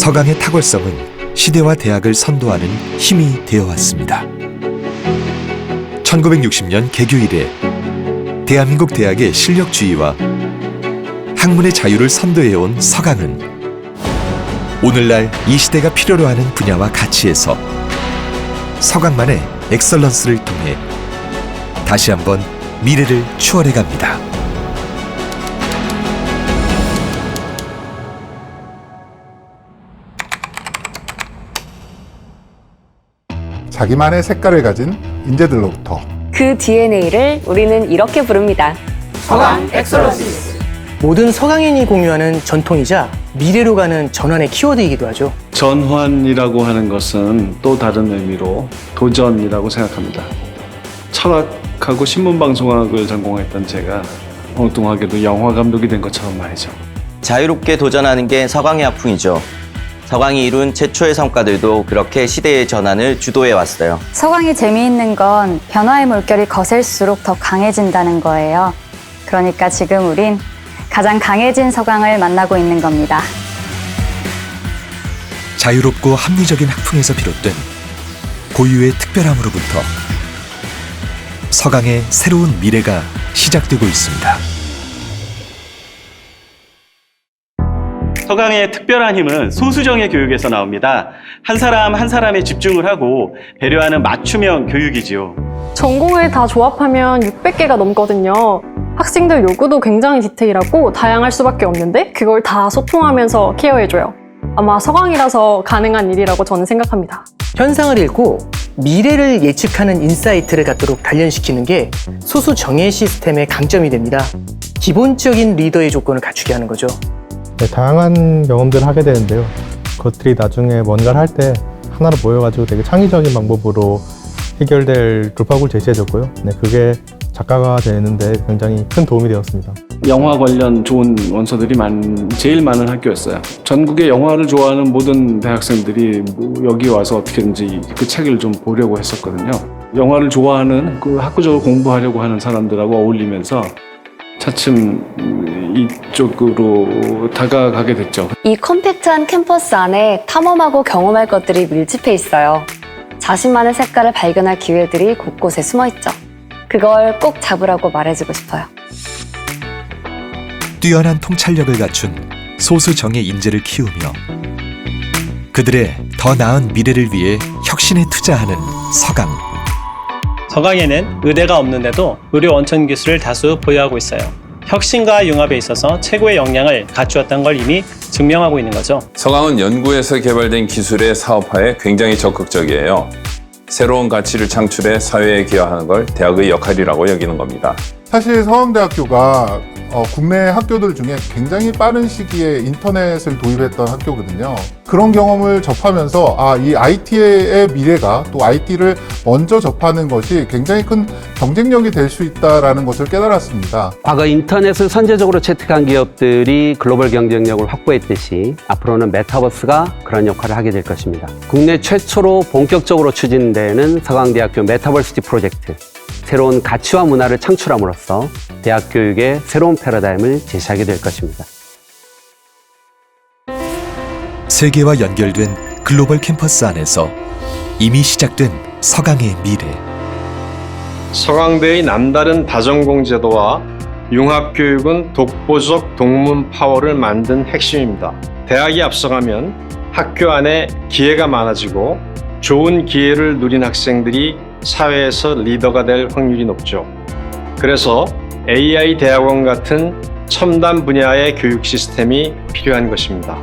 서강의 탁월성은 시대와 대학을 선도하는 힘이 되어 왔습니다. 1960년 개교 이래 대한민국 대학의 실력주의와 학문의 자유를 선도해온 서강은 오늘날 이 시대가 필요로 하는 분야와 가치에서 서강만의 엑설런스를 통해 다시 한번 미래를 추월해 갑니다. 자기만의 색깔을 가진 인재들로부터 그 DNA를 우리는 이렇게 부릅니다. 모든 서강인이 공유하는 전통이자 미래로 가는 전환의 키워드이기도 하죠. 전환이라고 하는 것은 또 다른 의미로 도전이라고 생각합니다. 철학하고 신문방송학을 전공했던 제가 엉뚱하게도 영화 감독이 된 것처럼 말이죠. 자유롭게 도전하는 게 서강의 학풍이죠. 서강이 이룬 최초의 성과들도 그렇게 시대의 전환을 주도해 왔어요. 서광이 재미있는 건 변화의 물결이 거셀수록 더 강해진다는 거예요. 그러니까 지금 우린 가장 강해진 서광을 만나고 있는 겁니다. 자유롭고 합리적인 학풍에서 비롯된 고유의 특별함으로부터 서강의 새로운 미래가 시작되고 있습니다. 서강의 특별한 힘은 소수정의 교육에서 나옵니다. 한 사람 한 사람에 집중을 하고 배려하는 맞춤형 교육이지요. 전공을 다 조합하면 600개가 넘거든요. 학생들 요구도 굉장히 디테일하고 다양할 수밖에 없는데 그걸 다 소통하면서 케어해줘요. 아마 서강이라서 가능한 일이라고 저는 생각합니다. 현상을 읽고 미래를 예측하는 인사이트를 갖도록 단련시키는 게 소수 정예 시스템의 강점이 됩니다. 기본적인 리더의 조건을 갖추게 하는 거죠. 네, 다양한 경험들을 하게 되는데요. 그것들이 나중에 뭔가를 할 때 하나로 모여가지고 되게 창의적인 방법으로 해결될 돌파구를 제시해줬고요. 네, 그게 작가가 되는데 굉장히 큰 도움이 되었습니다. 영화 관련 좋은 원서들이 많, 제일 많은 학교였어요. 전국의 영화를 좋아하는 모든 대학생들이 뭐 여기 와서 어떻게든지 그 책을 좀 보려고 했었거든요. 영화를 좋아하는 그 학구적으로 공부하려고 하는 사람들하고 어울리면서 차츰 이쪽으로 다가가게 됐죠. 이 컴팩트한 캠퍼스 안에 탐험하고 경험할 것들이 밀집해 있어요. 자신만의 색깔을 발견할 기회들이 곳곳에 숨어 있죠. 그걸 꼭 잡으라고 말해주고 싶어요. 뛰어난 통찰력을 갖춘 소수 정예 인재를 키우며 그들의 더 나은 미래를 위해 혁신에 투자하는 서강. 서강에는 의대가 없는데도 의료 원천 기술을 다수 보유하고 있어요. 혁신과 융합에 있어서 최고의 역량을 갖추었던 걸 이미 증명하고 있는 거죠. 서강은 연구에서 개발된 기술의 사업화에 굉장히 적극적이에요. 새로운 가치를 창출해 사회에 기여하는 걸 대학의 역할이라고 여기는 겁니다. 사실 서강대학교가 어, 국내 학교들 중에 굉장히 빠른 시기에 인터넷을 도입했던 학교거든요. 그런 경험을 접하면서 아, 이 IT의 미래가 또 IT를 먼저 접하는 것이 굉장히 큰 경쟁력이 될 수 있다라는 것을 깨달았습니다. 과거 인터넷을 선제적으로 채택한 기업들이 글로벌 경쟁력을 확보했듯이 앞으로는 메타버스가 그런 역할을 하게 될 것입니다. 국내 최초로 본격적으로 추진되는 서강대학교 메타버시티 프로젝트. 새로운 가치와 문화를 창출함으로써 대학 교육의 새로운 패러다임을 제시하게 될 것입니다. 세계와 연결된 글로벌 캠퍼스 안에서 이미 시작된 서강의 미래. 서강대의 남다른 다전공 제도와 융합교육은 독보적 동문 파워를 만든 핵심입니다. 대학이 앞서가면 학교 안에 기회가 많아지고 좋은 기회를 누린 학생들이 사회에서 리더가 될 확률이 높죠. 그래서 AI 대학원 같은 첨단 분야의 교육 시스템이 필요한 것입니다.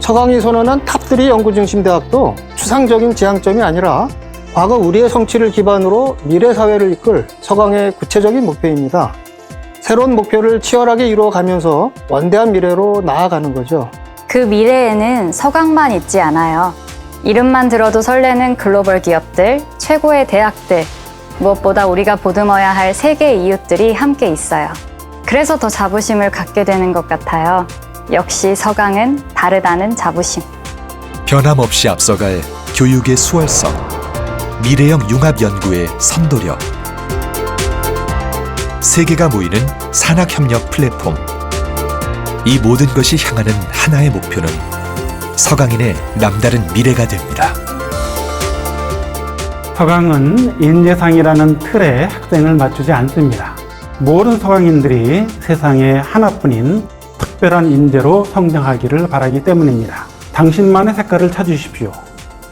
서강이 선언한 탑3 연구 중심 대학도 추상적인 지향점이 아니라 과거 우리의 성취를 기반으로 미래 사회를 이끌 서강의 구체적인 목표입니다. 새로운 목표를 치열하게 이루어가면서 원대한 미래로 나아가는 거죠. 그 미래에는 서강만 있지 않아요. 이름만 들어도 설레는 글로벌 기업들, 최고의 대학들, 무엇보다 우리가 보듬어야 할 세계 이웃들이 함께 있어요. 그래서 더 자부심을 갖게 되는 것 같아요. 역시 서강은 다르다는 자부심. 변함없이 앞서갈 교육의 수월성, 미래형 융합 연구의 선도력, 세계가 모이는 산학협력 플랫폼. 이 모든 것이 향하는 하나의 목표는 서강인의 남다른 미래가 됩니다. 서강은 인재상이라는 틀에 학생을 맞추지 않습니다. 모든 서강인들이 세상에 하나뿐인 특별한 인재로 성장하기를 바라기 때문입니다. 당신만의 색깔을 찾으십시오.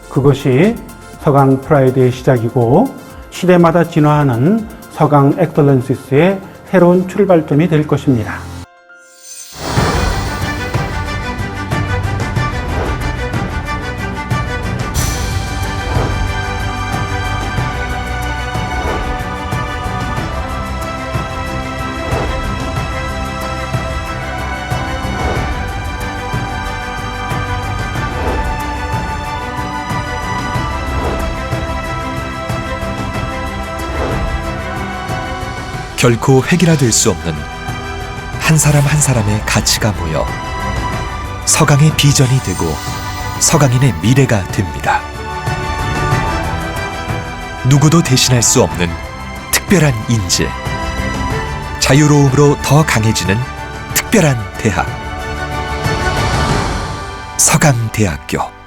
그것이 서강 프라이드의 시작이고 시대마다 진화하는 서강 엑설런시스의 새로운 출발점이 될 것입니다. 결코 획일화될 수 없는 한 사람 한 사람의 가치가 모여 서강의 비전이 되고 서강인의 미래가 됩니다. 누구도 대신할 수 없는 특별한 인재. 자유로움으로 더 강해지는 특별한 대학. 서강대학교.